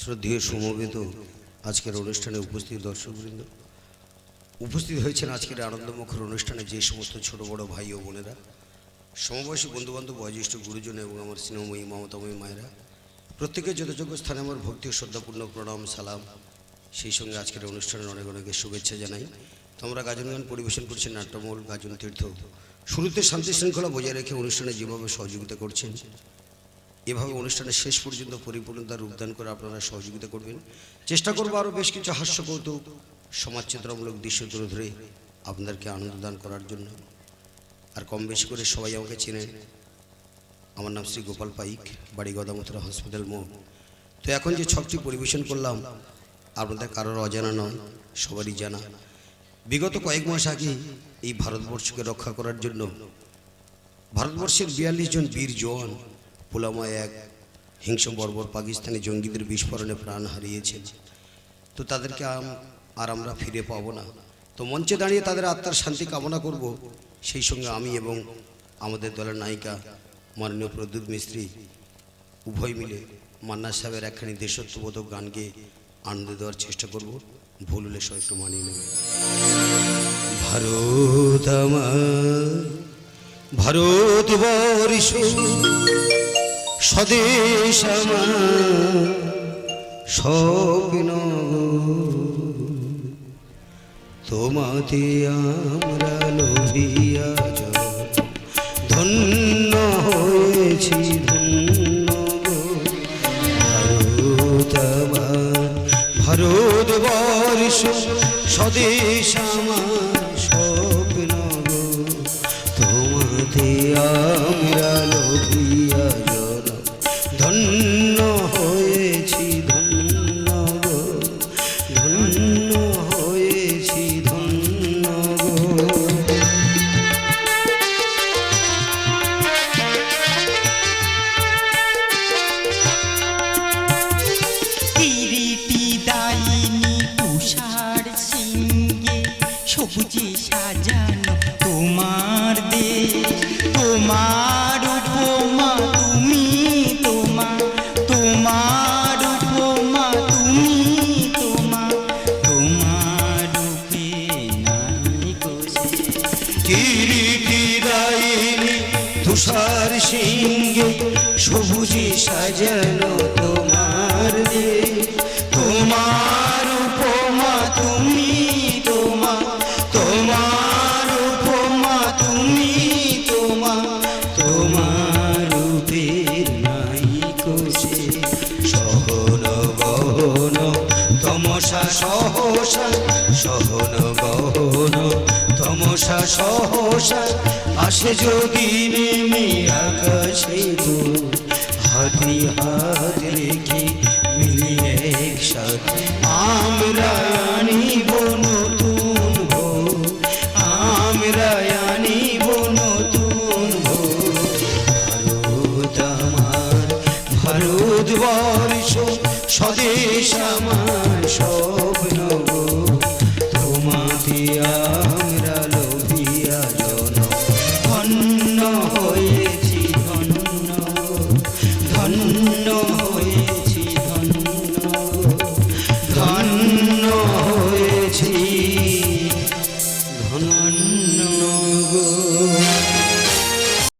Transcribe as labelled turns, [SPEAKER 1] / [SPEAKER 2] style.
[SPEAKER 1] শ্রদ্ধেয় সমবেত আজকের অনুষ্ঠানে উপস্থিত দর্শকবৃন্দ। উপস্থিত হয়েছেন আজকের আনন্দমুখর অনুষ্ঠানে যে সমস্ত ছোট, বড় ভাই ও বোনেরা। সমবয়সী বন্ধুবান্ধব, বয়োজ্যেষ্ঠ গুরুজন এবং আমার স্নেহময়ী মমতাময়ী মায়েরা। প্রত্যেকের যথাযোগ্য স্থানে আমার ভক্তি ও শ্রদ্ধাপূর্ণ প্রণাম, সালাম। সেই সঙ্গে আজকের অনুষ্ঠানের অনেক অনেকের শুভেচ্ছা জানাই। তোমরা গাজন গান পরিবেশন করছেন নাট্যমূল, গাজন তীর্থ। শুরুতে শান্তি শৃঙ্খলা বজায় রেখে অনুষ্ঠানে যেভাবে সহযোগিতা করছেন এভাবে অনুষ্ঠানের শেষ পর্যন্ত পরিপূর্ণতা রূপদান করে আপনারা সহযোগিতা করবেন। চেষ্টা করব আরও বেশ কিছু হাস্য কৌতুক সমাজচিত্রমূলক দৃশ্য তুলে ধরে আপনাদেরকে আনন্দ দান করার জন্য। আর কম বেশি করে সবাই আমাকে চেনেন আমার নাম শ্রী গোপাল পাইক, বাড়ি গদামথুরা হসপিটাল মোড় তো এখন যে ছকটি পরিবেশন করলাম, আপনাদের কারোর অজানা নয়, সবারই জানা। বিগত কয়েক মাস আগে এই ভারতবর্ষকে রক্ষা করার জন্য ভারতবর্ষের বিয়াল্লিশ জন বীর জওয়ান পুলামায় এক হিংস্র বর্বর পাকিস্তানি জঙ্গিদের বিস্ফোরণে প্রাণ হারিয়েছেন। তো তাদেরকে আর আমরা ফিরে পাবো না। তো মঞ্চে দাঁড়িয়ে তাদের আত্মার শান্তি কামনা করব। সেই সঙ্গে আমি এবং আমাদের দলের নায়িকা, মাননীয় প্রদ্যুৎ মিস্ত্রি, উভয় মিলে মান্না সাহেবের একখানি দেশত্ববোধক গান গেয়ে আনন্দ দেওয়ার চেষ্টা করব। ভুল হলে সব একটু মানিয়ে নেবে। ভারত আমার, ভারতবর্ষ স্বদেশ স্বপ্ন তোমাতে আমরা লোভিয়া। ধন্য হয়েছি, ধন্য। ভারত আমার ভারতবর্ষ স্বদেশ আমার স্বপ্ন। তোমাতে আমরা লোভিয়া
[SPEAKER 2] সিংহে সবুজে সাজানো তোমার তোমার উপমা তুমি
[SPEAKER 1] সহসা সহন গহন তমসা সহসা আসে যদি নেমে আকাশে হাতি হা